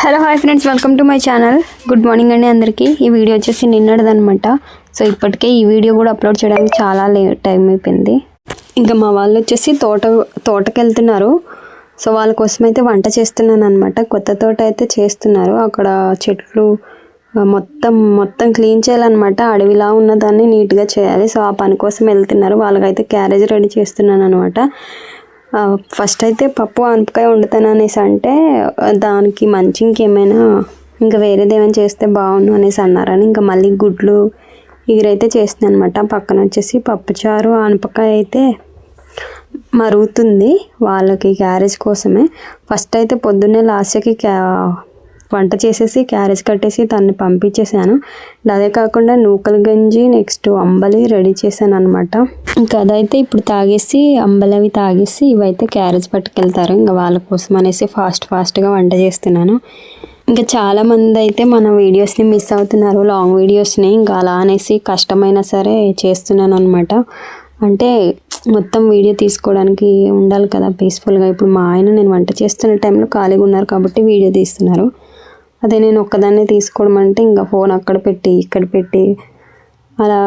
Hello hi friends welcome to my channel. Good morning అండి అందరికీ. ఈ వీడియో వచ్చేసి నిన్నటిదనమాట సో ఇప్పటికే ఈ వీడియో కూడా అప్లోడ్ చేయడానికి చాలా లేట్ టైం అయిపోయింది. ఇంకా మా వాళ్ళు వచ్చేసి తోట తోటకి వెళ్తున్నారు సో వాళ్ళ కోసం అయితే వంట చేస్తున్నాను అనమాట కొత్త తోట అయితే చేస్తున్నారు. అక్కడ చెట్లు మొత్తం మొత్తం క్లీన్ చేయాలన్నమాట. అడవిలా ఉన్న దాన్ని నీట్గా చేయాలి. సో ఆ పని కోసం వెళ్తున్నారు. వాళ్ళకైతే క్యారేజ్ రెడీ చేస్తున్నాను అనమాట ఫస్ట్ అయితే పప్పు ఆనపకాయ వండుతాను అనేసి అంటే దానికి మంచి ఇంకేమైనా ఇంకా వేరేది ఏమైనా చేస్తే బాగుండు అనేసి అన్నారని ఇంకా మళ్ళీ గుడ్లు ఇగురైతే చేస్తున్నాను అనమాట పక్కన వచ్చేసి పప్పుచారు ఆనపకాయ అయితే మరుగుతుంది వాళ్ళకి క్యారేజ్ కోసమే. ఫస్ట్ అయితే పొద్దున్నే లాస్ట్కి క్యా వంట చేసేసి క్యారేజ్ కట్టేసి దాన్ని పంపించేసాను అదే కాకుండా నూకల గంజి నెక్స్ట్ అంబలి రెడీ చేశాను అనమాట ఇంకా అదైతే ఇప్పుడు తాగేసి అంబలి అవి తాగేసి ఇవైతే క్యారేజ్ పట్టుకెళ్తారు. ఇంకా వాళ్ళ కోసం అనేసి ఫాస్ట్ ఫాస్ట్గా వంట చేస్తున్నాను. ఇంకా చాలామంది అయితే మన వీడియోస్ని మిస్ అవుతున్నారు లాంగ్ వీడియోస్ని. ఇంకా అలా అనేసి కష్టమైనా సరే చేస్తున్నాను అనమాట అంటే మొత్తం వీడియో తీసుకోవడానికి ఉండాలి కదా పీస్ఫుల్గా ఇప్పుడు మా ఆయన నేను వంట చేస్తున్న టైంలో ఖాళీగా ఉన్నారు కాబట్టి వీడియో తీస్తున్నారు. అదే నేను ఒక్కదాన్నే తీసుకోవడం అంటే ఇంకా ఫోన్ అక్కడ పెట్టి ఇక్కడ పెట్టి అలా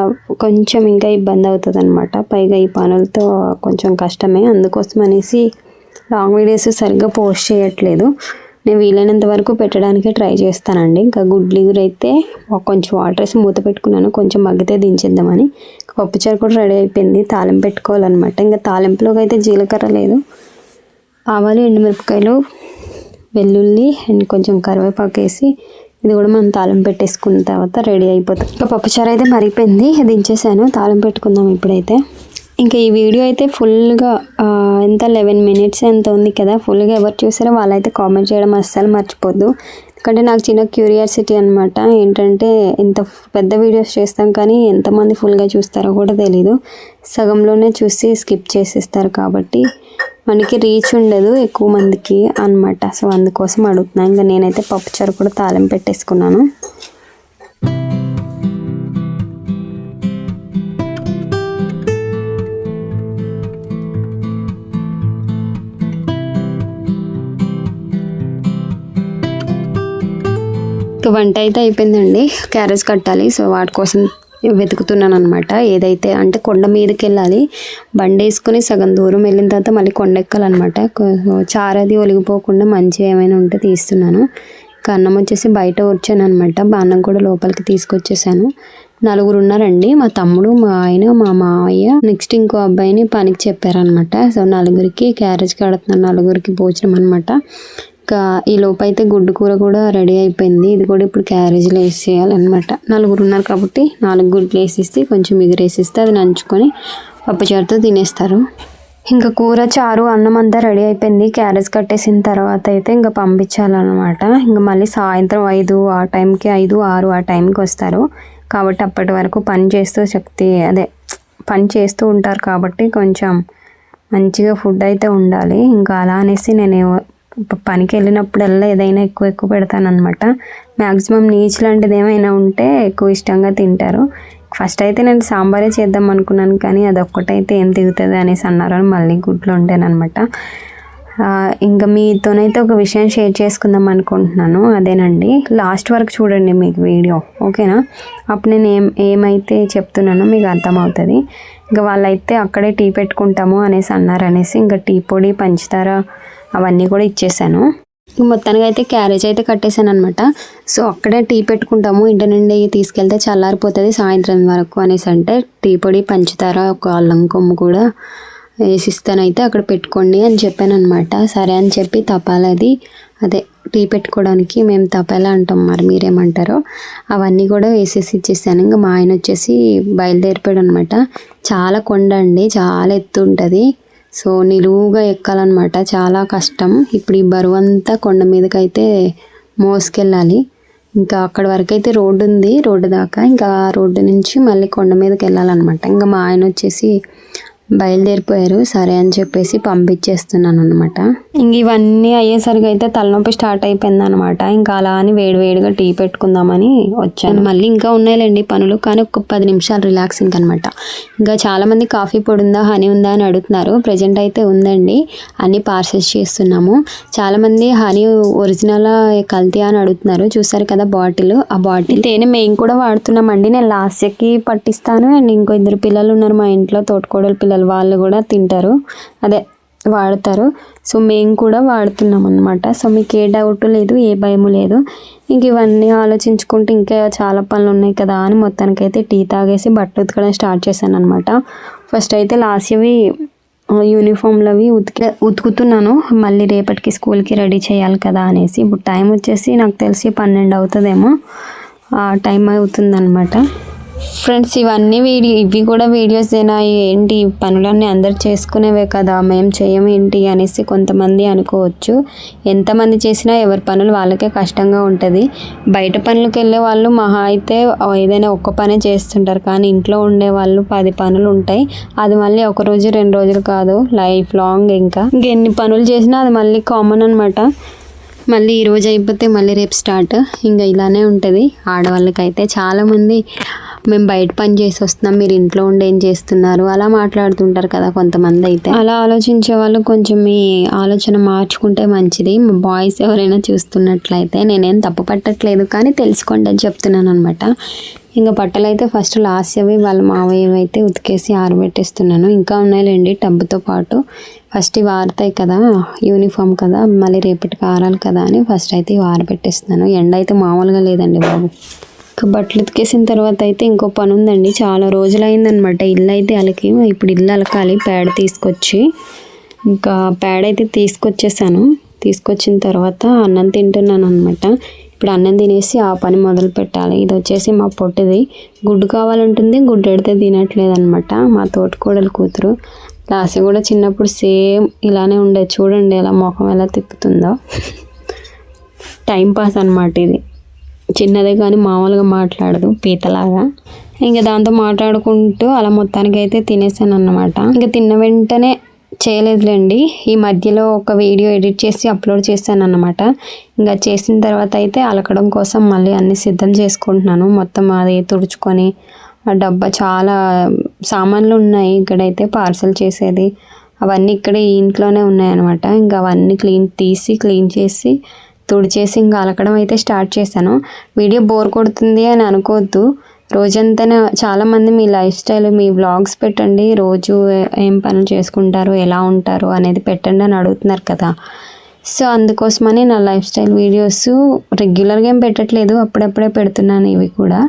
కొంచెం ఇంకా ఇబ్బంది అవుతుంది అనమాట పైగా ఈ పనులతో కొంచెం కష్టమే. అందుకోసం అనేసి లాంగ్ వీడియోస్ సరిగ్గా పోస్ట్ చేయట్లేదు. నేను వీలైనంత వరకు పెట్టడానికే ట్రై చేస్తానండి. ఇంకా గుడ్లు అయితే కొంచెం వాటర్ వేసి మూత పెట్టుకున్నాను. కొంచెం మగ్గితే దించేద్దామని. పప్పుచారు కూడా రెడీ అయిపోయింది. తాలింపు పెట్టుకోవాలన్నమాట. ఇంకా తాలింపులోకి అయితే జీలకర్ర లేదు. ఆవాలు ఎండుమిరపకాయలు వెల్లుల్లి అండ్ కొంచెం కరివేపాకు వేసి ఇది కూడా మనం తాళం పెట్టేసుకున్న తర్వాత రెడీ అయిపోతుంది. ఇంకా పప్పుచారు అయితే మరిగిపోయింది. దించేసాను. తాళం పెట్టుకుందాం ఇప్పుడైతే. ఇంకా ఈ వీడియో అయితే ఫుల్గా ఎంత లెవెన్ మినిట్స్ ఎంత ఉంది కదా ఫుల్గా ఎవరు చూసారో వాళ్ళైతే కామెంట్ చేయడం అస్సలు మర్చిపోద్దు. ఎందుకంటే నాకు చిన్న క్యూరియాసిటీ అనమాట ఏంటంటే ఇంత పెద్ద వీడియోస్ చేస్తాం కానీ ఎంతమంది ఫుల్గా చూస్తారో కూడా తెలీదు. సగంలోనే చూసి స్కిప్ చేసేస్తారు కాబట్టి మనకి రీచ్ ఉండదు ఎక్కువ మందికి అన్నమాట. సో అందుకోసం అడుగుతున్నాను ఇంకా నేనైతే పప్పుచారు కూడా తాళం పెట్టేసుకున్నాను. ఇంకా వంట అయితే అయిపోయిందండి. క్యారేజ్ కట్టాలి. సో వాటి కోసం వెతుకుతున్నాను అనమాట ఏదైతే అంటే కొండ మీదకి వెళ్ళాలి బండి వేసుకుని సగం దూరం వెళ్ళిన తర్వాత మళ్ళీ కొండ ఎక్కాలన్నమాట. చారది ఒలిగిపోకుండా మంచిగా ఏమైనా ఉంటే తీస్తున్నాను. కన్నం అన్నం వచ్చేసి బయట వచ్చాను అనమాట అన్నం కూడా లోపలికి తీసుకొచ్చేసాను. నలుగురు ఉన్నారండి మా తమ్ముడు మా ఆయన మా మావయ్య. నెక్స్ట్ ఇంకో అబ్బాయిని పనికి చెప్పారనమాట సో నలుగురికి క్యారేజ్ కడుతున్నాను. నలుగురికి భోజనం అనమాట ఇంకా ఈ లోపు అయితే గుడ్డు కూర కూడా రెడీ అయిపోయింది. ఇది కూడా ఇప్పుడు క్యారేజ్లో వేసేయాలన్నమాట. నలుగురు ఉన్నారు కాబట్టి నాలుగు గుడ్లు వేసిస్తే కొంచెం ఎగురేసిస్తే అది నంచుకొని పప్పుచారుతో తినేస్తారు. ఇంకా కూర చారు అన్నం అంతా రెడీ అయిపోయింది. క్యారేజ్ కట్టేసిన తర్వాత అయితే ఇంకా పంపించాలన్నమాట. ఇంకా మళ్ళీ సాయంత్రం ఐదు ఆ టైంకి ఐదు ఆరు ఆ టైంకి వస్తారు. కాబట్టి అప్పటి వరకు పని చేస్తూ శక్తి అదే పని చేస్తూ ఉంటారు కాబట్టి కొంచెం మంచిగా ఫుడ్ అయితే ఉండాలి. ఇంకా అలా అనేసి నేను పనికి వెళ్ళినప్పుడల్లా ఏదైనా ఎక్కువ ఎక్కువ పెడతానమాట మ్యాక్సిమం నీచ్ లాంటిది ఏమైనా ఉంటే ఎక్కువ ఇష్టంగా తింటారు. ఫస్ట్ అయితే నేను సాంబారే చేద్దాం అనుకున్నాను కానీ అది ఒక్కటైతే ఏం దిగుతుంది అనేసి అన్నారు అని మళ్ళీ గుడ్లో వండానమాట ఇంకా మీతోనైతే ఒక విషయం షేర్ చేసుకుందాం అనుకుంటున్నాను. అదేనండి లాస్ట్ వరకు చూడండి మీకు వీడియో ఓకేనా? అప్పుడు నేను ఏం ఏమైతే చెప్తున్నానో మీకు అర్థమవుతుంది. ఇంకా వాళ్ళైతే అక్కడే టీ పెట్టుకుంటాము అనేసి అన్నారు అనేసి ఇంకా టీ పొడి పంచదార అవన్నీ కూడా ఇచ్చేసాను. మొత్తానికి అయితే క్యారేజ్ అయితే కట్టేశాను అనమాట సో అక్కడే టీ పెట్టుకుంటాము. ఇంటి నుండి తీసుకెళ్తే చల్లారిపోతుంది సాయంత్రం వరకు అనేసి అంటే టీ పొడి పంచదార ఒక అల్లం కొమ్ము కూడా వేసిస్తానైతే అక్కడ పెట్టుకోండి అని చెప్పాను అనమాట సరే అని చెప్పి తపాలది. అదే టీ పెట్టుకోవడానికి మేము తపేలా అంటాం మరి మీరేమంటారో. అవన్నీ కూడా వేసేసి ఇచ్చేసాను. ఇంకా మా ఆయన వచ్చేసి బయలుదేరిపోయాడు అనమాట చాలా కొండ అండి చాలా ఎత్తు ఉంటుంది. సో నిలువుగా ఎక్కాలన్నమాట చాలా కష్టం. ఇప్పుడు ఈ బరువు అంతా కొండ మీదకైతే మోసుకెళ్ళాలి. ఇంకా అక్కడ వరకు అయితే రోడ్డు ఉంది రోడ్డు దాకా. ఇంకా ఆ రోడ్డు నుంచి మళ్ళీ కొండ మీదకి వెళ్ళాలన్నమాట ఇంకా మా ఆయన వచ్చేసి బయలుదేరిపోయారు. సరే అని చెప్పేసి పంపించేస్తున్నాను అనమాట ఇంక ఇవన్నీ అయ్యేసరికి అయితే తలనొప్పి స్టార్ట్ అయిపోయింది అనమాట ఇంకా అలా అని వేడివేడిగా టీ పెట్టుకుందామని వచ్చాను. మళ్ళీ ఇంకా ఉన్నాయిలేండి పనులు కానీ ఒక పది నిమిషాలు రిలాక్సింగ్ అనమాట ఇంకా చాలా మంది కాఫీ పొడి ఉందా హనీ ఉందా అని అడుగుతున్నారు. ప్రజెంట్ అయితే ఉందండి. అన్ని పార్సెల్స్ చేస్తున్నాము. చాలా మంది హనీ ఒరిజినల్ కల్తీ అని అడుగుతున్నారు. చూసారు కదా బాటిల్? ఆ బాటిల్ తేనె మేము కూడా వాడుతున్నామండి. నేను లాస్యకి పట్టిస్తాను. అండ్ ఇంకో ఇద్దరు పిల్లలు ఉన్నారు మా ఇంట్లో తోటకోడలు పిల్లలు. వాళ్ళు కూడా తింటారు. అదే వాడతారు. సో మేము కూడా వాడుతున్నాం అనమాట సో మీకు ఏ డౌట్ లేదు ఏ భయము లేదు. ఇంక ఇవన్నీ ఆలోచించుకుంటూ ఇంకా చాలా పనులు ఉన్నాయి కదా అని మొత్తానికైతే టీ తాగేసి బట్టలు ఉతకడం స్టార్ట్ చేశాను అనమాట ఫస్ట్ అయితే లాస్యవి యూనిఫామ్లు అవి ఉతికి ఉతుకుతున్నాను. మళ్ళీ రేపటికి స్కూల్కి రెడీ చేయాలి కదా అనేసి. ఇప్పుడు టైం వచ్చేసి నాకు తెలిసి పన్నెండు అవుతుందేమో. ఆ టైం అవుతుందన్నమాట. ఫ్రెండ్స్ ఇవన్నీ వీడియో ఇవి కూడా వీడియోస్ ఏనా? ఏంటి? పనులన్నీ అందరు చేసుకునేవే కదా మేము చేయమేంటి అనేసి కొంతమంది అనుకోవచ్చు. ఎంతమంది చేసినా ఎవరి పనులు వాళ్ళకే కష్టంగా ఉంటుంది. బయట పనులకు వెళ్ళే వాళ్ళు మహా అయితే ఏదైనా ఒక్క పనే చేస్తుంటారు. కానీ ఇంట్లో ఉండే వాళ్ళు పది పనులు ఉంటాయి. అది మళ్ళీ ఒక రోజు రెండు రోజులు కాదు లైఫ్ లాంగ్ ఇంకా. ఇంకెన్ని పనులు చేసినా అది మళ్ళీ కామన్ అనమాట మళ్ళీ ఈ రోజు అయిపోతే మళ్ళీ రేపు స్టార్ట్. ఇంకా ఇలానే ఉంటుంది. ఆడవాళ్ళకైతే చాలామంది మేము బయట పని చేసి వస్తున్నాం మీరు ఇంట్లో ఉండి ఏం చేస్తున్నారు? అలా మాట్లాడుతుంటారు కదా కొంతమంది అయితే. అలా ఆలోచించే వాళ్ళు కొంచెం మీ ఆలోచన మార్చుకుంటే మంచిది. మా బాయ్స్ ఎవరైనా చూస్తున్నట్లయితే నేనేం తప్పు పట్టట్లేదు కానీ తెలుసుకోండి అని చెప్తున్నాను అనమాట ఇంకా బట్టలు అయితే ఫస్ట్ లాస్ట్ అవి వాళ్ళ మావయ్య అయితే ఉతికేసి ఆరబెట్టేస్తున్నాను. ఇంకా ఉన్నాయిలేండి టబ్బుతో పాటు. ఫస్ట్ ఇవి ఆరుతాయి కదా యూనిఫామ్ కదా మళ్ళీ రేపటికి ఆరాలి కదా అని ఫస్ట్ అయితే ఇవి ఆరబెట్టేస్తున్నాను. ఎండ అయితే మామూలుగా లేదండి బాబు. బట్టలు ఉతికేసిన తర్వాత అయితే ఇంకో పని ఉందండి చాలా రోజులు అయిందనమాట ఇల్లు అయితే అలకి ఇప్పుడు ఇల్లు అలకాలి. పేడ తీసుకొచ్చి ఇంకా పేడ అయితే తీసుకొచ్చేసాను. తీసుకొచ్చిన తర్వాత అన్నం తింటున్నాను అనమాట ఇప్పుడు అన్నం తినేసి ఆ పని మొదలు పెట్టాలి. ఇది వచ్చేసి మా పొట్టిది. గుడ్డు కావాలంటుంది. గుడ్డు ఎడితే తినట్లేదు అనమాట మా తోటకూడలు కూతురు. లాస్ట్ కూడా చిన్నప్పుడు సేమ్ ఇలానే ఉండేది చూడండి ఎలా ముఖం ఎలా తిప్పుతుందో. టైం పాస్ అనమాట ఇది. చిన్నదే కానీ మామూలుగా మాట్లాడదు పీతలాగా. ఇంకా దాంతో మాట్లాడుకుంటూ అలా మొత్తానికి అయితే తినేసాను అన్నమాట ఇంకా తిన్న వెంటనే చేయలేదులేండి. ఈ మధ్యలో ఒక వీడియో ఎడిట్ చేసి అప్లోడ్ చేశాను అనమాట ఇంకా చేసిన తర్వాత అయితే అలకడం కోసం మళ్ళీ అన్ని సిద్ధం చేసుకుంటున్నాను. మొత్తం అది తుడుచుకొని ఆ డబ్బా చాలా సామాన్లు ఉన్నాయి. ఇక్కడైతే పార్సల్ చేసేది. అవన్నీ ఇక్కడ ఇంట్లోనే ఉన్నాయన్నమాట. ఇంకా అవన్నీ క్లీన్ తీసి క్లీన్ చేసి తుడిచేసి ఇంకా అలకడం అయితే స్టార్ట్ చేశాను. వీడియో బోర్ కొడుతుంది అని అనుకోవద్దు. రోజంతా చాలామంది మీ లైఫ్ స్టైల్ మీ వ్లాగ్స్ పెట్టండి. రోజు ఏం పనులు చేసుకుంటారు ఎలా ఉంటారు అనేది పెట్టండి అని అడుగుతున్నారు కదా. సో అందుకోసమని నా లైఫ్ స్టైల్ వీడియోస్ రెగ్యులర్గా ఏం పెట్టట్లేదు. అప్పుడప్పుడే పెడుతున్నాను ఇవి కూడా.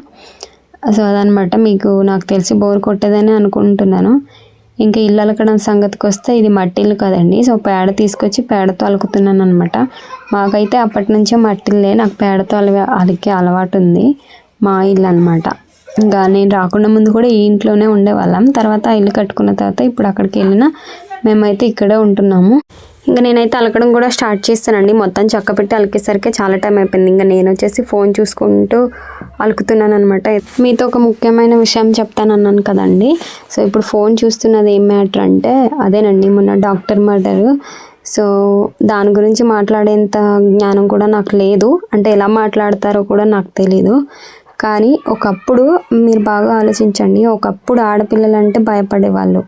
సో అదనమాట. మీకు నాకు తెలిసి బోర్ కొట్టేదని అనుకుంటున్నాను. ఇంకా ఇల్లు అలకడం సంగతికి వస్తే ఇది మట్టి ఇల్లు కదండి. సో పేడ తీసుకొచ్చి పేడతో అలుకుతున్నాను అనమాట మాకైతే అప్పటి నుంచే మట్టిల్లే నాకు పేడతో అలి అలికే అలవాటు ఉంది మా ఇల్లు అనమాట ఇంకా నేను రాకుండా ముందు కూడా ఈ ఇంట్లోనే ఉండేవాళ్ళం. తర్వాత ఇల్లు కట్టుకున్న తర్వాత ఇప్పుడు అక్కడికి వెళ్ళినా మేమైతే ఇక్కడే ఉంటున్నాము. ఇంకా నేనైతే అలకడం కూడా స్టార్ట్ చేస్తానండి. మొత్తం చక్క పెట్టి అలికేసరికి చాలా టైం అయిపోయింది. ఇంకా నేను వచ్చేసి ఫోన్ చూసుకుంటూ అలుకుతున్నాను అనమాట మీతో ఒక ముఖ్యమైన విషయం చెప్తాను అన్నాను కదండి. సో ఇప్పుడు ఫోన్ చూస్తున్నది ఏం మ్యాటర్ అంటే అదేనండి మొన్న డాక్టర్ మర్డర్. సో దాని గురించి మాట్లాడేంత జ్ఞానం కూడా నాకు లేదు. అంటే ఎలా మాట్లాడతారో కూడా నాకు తెలీదు. కానీ ఒకప్పుడు మీరు బాగా ఆలోచించండి. ఒకప్పుడు ఆడపిల్లలు అంటే భయపడేవాళ్ళు.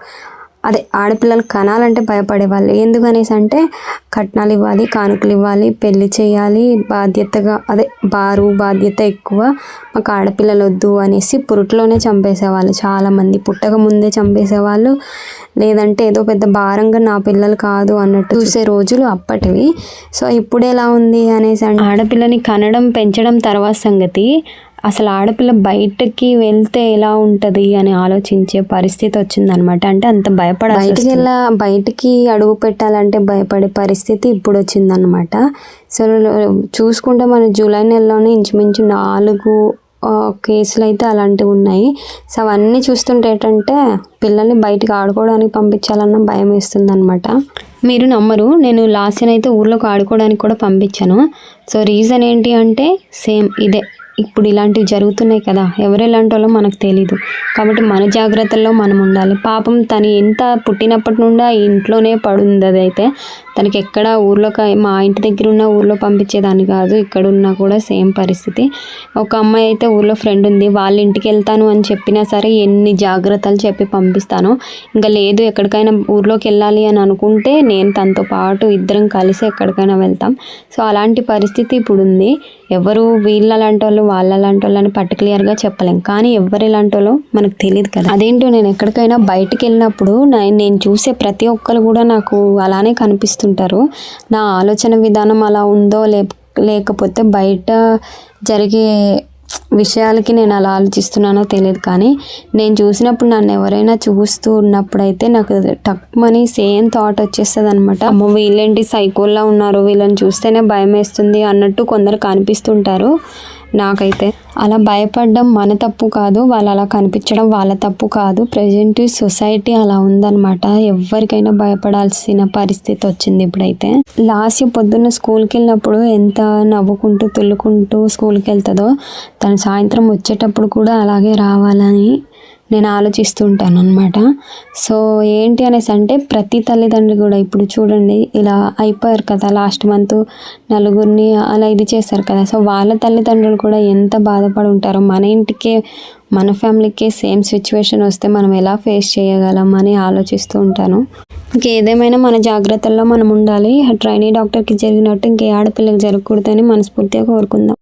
అదే ఆడపిల్లలు కనాలంటే భయపడేవాళ్ళు. ఎందుకనేసి అంటే కట్నాలు ఇవ్వాలి కానుకలు ఇవ్వాలి పెళ్ళి చేయాలి బాధ్యతగా అదే బారు బాధ్యత ఎక్కువ మాకు ఆడపిల్లలు వద్దు అనేసి పురుట్లోనే చంపేసేవాళ్ళు. చాలామంది పుట్టక ముందే చంపేసేవాళ్ళు. లేదంటే ఏదో పెద్ద భారంగా నా పిల్లలు కాదు అన్నట్టు చూసే రోజులు అప్పటివి. సో ఇప్పుడు ఎలా ఉంది అనేసి ఆడపిల్లని కనడం పెంచడం తర్వాత సంగతి అసలు ఆడపిల్ల బయటకి వెళ్తే ఎలా ఉంటుంది అని ఆలోచించే పరిస్థితి వచ్చిందనమాట అంటే అంత భయపడ బయటికి వెళ్ళా బయటికి అడుగు పెట్టాలంటే భయపడే పరిస్థితి ఇప్పుడు వచ్చిందనమాట సో చూసుకుంటే మన జూలై నెలలోనే ఇంచుమించు నాలుగు కేసులు అయితే అలాంటివి ఉన్నాయి. సో అవన్నీ చూస్తుంటే ఏంటంటే పిల్లల్ని బయటికి ఆడుకోవడానికి పంపించాలన్న భయం వేస్తుంది అనమాట మీరు నమ్మరు నేను లాస్ట్ అయితే ఊర్లోకి ఆడుకోవడానికి కూడా పంపించాను. సో రీజన్ ఏంటి అంటే సేమ్ ఇదే. ఇప్పుడు ఇలాంటివి జరుగుతున్నాయి కదా. ఎవరు ఎలాంటి వాళ్ళో మనకు తెలీదు. కాబట్టి మన జాగ్రత్తల్లో మనం ఉండాలి. పాపం తను ఎంత పుట్టినప్పటి నుండి ఆ ఇంట్లోనే పడుంది అదైతే తనకి ఎక్కడ ఊర్లో మా ఇంటి దగ్గర ఉన్న ఊర్లో పంపించేదాన్ని కాదు. ఇక్కడ ఉన్నా కూడా సేమ్ పరిస్థితి. ఒక అమ్మాయి అయితే ఊర్లో ఫ్రెండ్ ఉంది. వాళ్ళ ఇంటికి వెళ్తాను అని చెప్పినా సరే ఎన్ని జాగ్రత్తలు చెప్పి పంపిస్తాను. ఇంకా లేదు ఎక్కడికైనా ఊర్లోకి వెళ్ళాలి అని అనుకుంటే నేను తనతో పాటు ఇద్దరం కలిసి ఎక్కడికైనా వెళ్తాం. సో అలాంటి పరిస్థితి ఇప్పుడు ఉంది. ఎవరు వీళ్ళ లాంటి వాళ్ళు వాళ్ళ లాంటి వాళ్ళు అని పర్టికులర్గా చెప్పలేం. కానీ ఎవరు ఎలాంటి వాళ్ళు మనకు తెలియదు కదా. అదేంటో నేను ఎక్కడికైనా బయటికి వెళ్ళినప్పుడు నేను చూసే ప్రతి ఒక్కరు కూడా నాకు అలానే కనిపిస్తుంటారు. నా ఆలోచన విధానం అలా ఉందో లే లేకపోతే బయట జరిగే విషయాలకి నేను అలా ఆలోచిస్తున్నానో తెలియదు కానీ నేను చూసినప్పుడు నన్ను ఎవరైనా చూస్తూ ఉన్నప్పుడైతే నాకు టక్మని సేమ్ థాట్ వచ్చేస్తుంది అనమాట అమ్మ వీళ్ళేంటి సైకోల్లా ఉన్నారు? వీళ్ళని చూస్తేనే భయం వేస్తుంది అన్నట్టు కొందరు కనిపిస్తుంటారు. నాకైతే. అలా భయపడడం మన తప్పు కాదు వాళ్ళు అలా కనిపించడం వాళ్ళ తప్పు కాదు. ప్రజెంట్ సొసైటీ అలా ఉందన్నమాట. ఎవరికైనా భయపడాల్సిన పరిస్థితి వచ్చింది ఇప్పుడైతే. లాస్ట్ పొద్దున్న స్కూల్కి వెళ్ళినప్పుడు ఎంత నవ్వుకుంటూ తుల్లుకుంటూ స్కూల్కి వెళ్తుందో తను సాయంత్రం వచ్చేటప్పుడు కూడా అలాగే రావాలని నేను ఆలోచిస్తూ ఉంటాను అనమాట సో ఏంటి అనేసి అంటే ప్రతి తల్లిదండ్రి కూడా ఇప్పుడు చూడండి ఇలా అయిపోయారు కదా లాస్ట్ మంత్ నలుగురిని అలా ఇది చేశారు కదా. సో వాళ్ళ తల్లిదండ్రులు కూడా ఎంత బాధపడి ఉంటారో మన ఇంటికే మన ఫ్యామిలీకే సేమ్ సిచ్యువేషన్ వస్తే మనం ఎలా ఫేస్ చేయగలం అని ఆలోచిస్తూ ఉంటాను. ఇంకేదేమైనా మన జాగ్రత్తల్లో మనం ఉండాలి. ట్రైనీ డాక్టర్కి జరిగినట్టు ఇంకే ఆడపిల్లకి జరగకూడదని మనస్ఫూర్తిగా కోరుకుందాం.